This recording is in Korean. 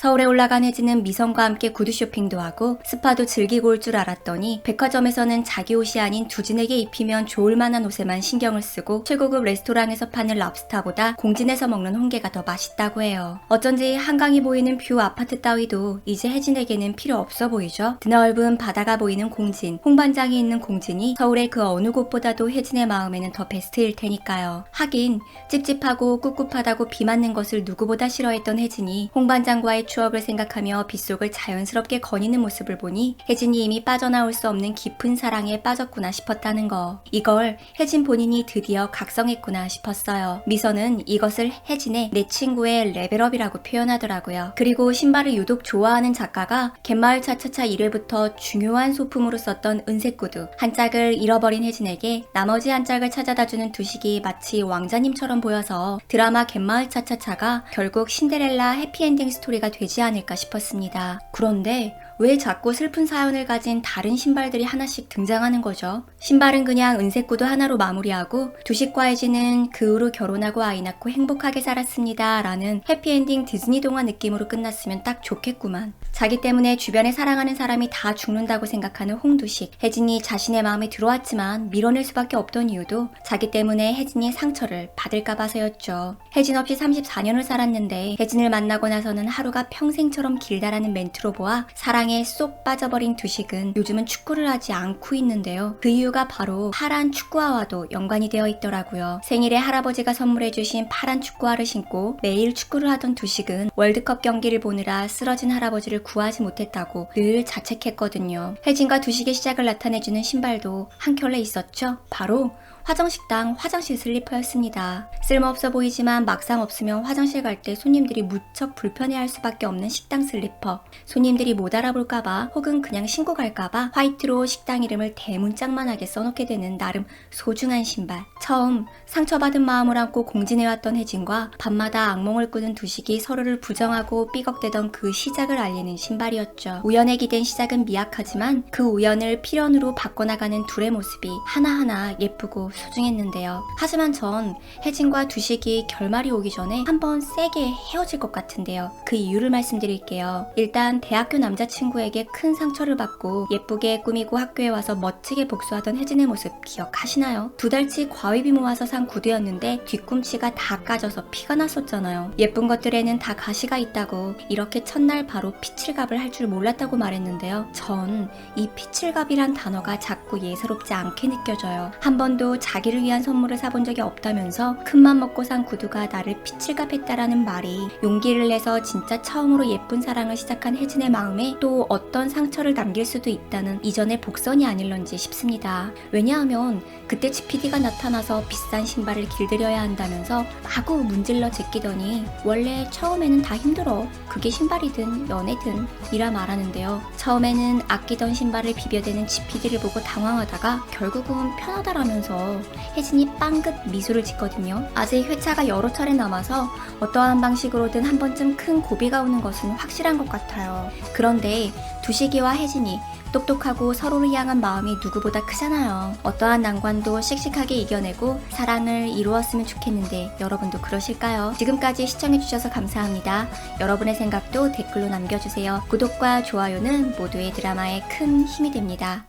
서울에 올라간 혜진은 미성과 함께 구두 쇼핑도 하고 스파도 즐기고 올 줄 알았더니 백화점에서는 자기 옷이 아닌 두진에게 입히면 좋을 만한 옷에만 신경을 쓰고 최고급 레스토랑에서 파는 랍스타보다 공진에서 먹는 홍게가 더 맛있다고 해요. 어쩐지 한강이 보이는 뷰 아파트 따위도 이제 혜진에게는 필요 없어 보이죠? 드넓은 바다가 보이는 공진, 홍반장이 있는 공진이 서울의 그 어느 곳보다도 혜진의 마음에는 더 베스트일 테니까요. 하긴 찝찝하고 꿉꿉하다고 비 맞는 것을 누구보다 싫어했던 혜진이 홍반장과의 추억을 생각하며 빗속을 자연스럽게 거니는 모습을 보니 혜진이 이미 빠져나올 수 없는 깊은 사랑에 빠졌구나 싶었다는 거. 이걸 혜진 본인이 드디어 각성했구나 싶었어요. 미선은 이것을 혜진의 내 친구의 레벨업이라고 표현하더라고요. 그리고 신발을 유독 좋아하는 작가가 갯마을 차차차 1회부터 중요한 소품으로 썼던 은색 구두 한 짝을 잃어버린 혜진에게 나머지 한 짝을 찾아다주는 두식이 마치 왕자님처럼 보여서 드라마 갯마을 차차차가 결국 신데렐라 해피엔딩 스토리가 되지 않을까 싶었습니다. 그런데 왜 자꾸 슬픈 사연을 가진 다른 신발들이 하나씩 등장하는 거죠? 신발은 그냥 은색 구두 하나로 마무리하고 두식과 혜진은 그 후로 결혼하고 아이 낳고 행복하게 살았습니다. 라는 해피엔딩 디즈니 동화 느낌으로 끝났으면 딱 좋겠구만. 자기 때문에 주변에 사랑하는 사람이 다 죽는다고 생각하는 홍두식. 혜진이 자신의 마음에 들어왔지만 밀어낼 수밖에 없던 이유도 자기 때문에 혜진이 상처를 받을까 봐서였죠. 혜진 없이 34년을 살았는데 혜진을 만나고 나서는 하루가 평생처럼 길다라는 멘트로 보아 사랑에 쏙 빠져버린 두식은 요즘은 축구를 하지 않고 있는데요. 그 이유가 바로 파란 축구화와도 연관이 되어 있더라고요. 생일에 할아버지가 선물해주신 파란 축구화를 신고 매일 축구를 하던 두식은 월드컵 경기를 보느라 쓰러진 할아버지를 구하지 못했다고 늘 자책했거든요. 혜진과 두식의 시작을 나타내주는 신발도 한 켤레 있었죠? 바로 화정식당 화장실 슬리퍼였습니다. 쓸모없어 보이지만 막상 없으면 화장실 갈 때 손님들이 무척 불편해할 수밖에 없는 식당 슬리퍼. 손님들이 못 알아볼까봐 혹은 그냥 신고 갈까봐 화이트로 식당 이름을 대문짝만하게 써놓게 되는 나름 소중한 신발. 처음 상처받은 마음을 안고 공진해왔던 혜진과 밤마다 악몽을 꾸는 두식이 서로를 부정하고 삐걱대던 그 시작을 알리는 신발이었죠. 우연에 기댄 시작은 미약하지만 그 우연을 필연으로 바꿔나가는 둘의 모습이 하나하나 예쁘고 소중했는데요. 하지만 전 혜진과 두식이 결말이 오기 전에 한번 세게 헤어질 것 같은데요. 그 이유를 말씀드릴게요. 일단 대학교 남자친구에게 큰 상처를 받고 예쁘게 꾸미고 학교에 와서 멋지게 복수하던 혜진의 모습 기억하시나요? 두 달치 과외 비 모아서 산 구두였는데 뒤꿈치가 다 까져서 피가 났었잖아요. 예쁜 것들에는 다 가시가 있다고 이렇게 첫날 바로 피칠갑을 할 줄 몰랐다고 말했는데요. 전 이 피칠갑이란 단어가 자꾸 예사롭지 않게 느껴져요. 한 번도 자기를 위한 선물을 사본 적이 없다면서 큰맘 먹고 산 구두가 나를 피칠갑 했다라는 말이 용기를 내서 진짜 처음으로 예쁜 사랑을 시작한 혜진의 마음에 또 어떤 상처를 남길 수도 있다는 이전의 복선이 아닐런지 싶습니다. 왜냐하면 그때 GPD가 나타나서 비싼 신발을 길들여야 한다면서 마구 문질러 제끼더니 원래 처음에는 다 힘들어. 그게 신발이든 연애든 이라 말하는데요. 처음에는 아끼던 신발을 비벼대는 GPD를 보고 당황하다가 결국은 편하다라면서 혜진이 빵긋 미소를 짓거든요. 아직 회차가 여러 차례 남아서 어떠한 방식으로든 한 번쯤 큰 고비가 오는 것은 확실한 것 같아요. 그런데 두식이와 혜진이 똑똑하고 서로를 향한 마음이 누구보다 크잖아요. 어떠한 난관도 씩씩하게 이겨내고 사랑을 이루었으면 좋겠는데 여러분도 그러실까요? 지금까지 시청해주셔서 감사합니다. 여러분의 생각도 댓글로 남겨주세요. 구독과 좋아요는 모두의 드라마에 큰 힘이 됩니다.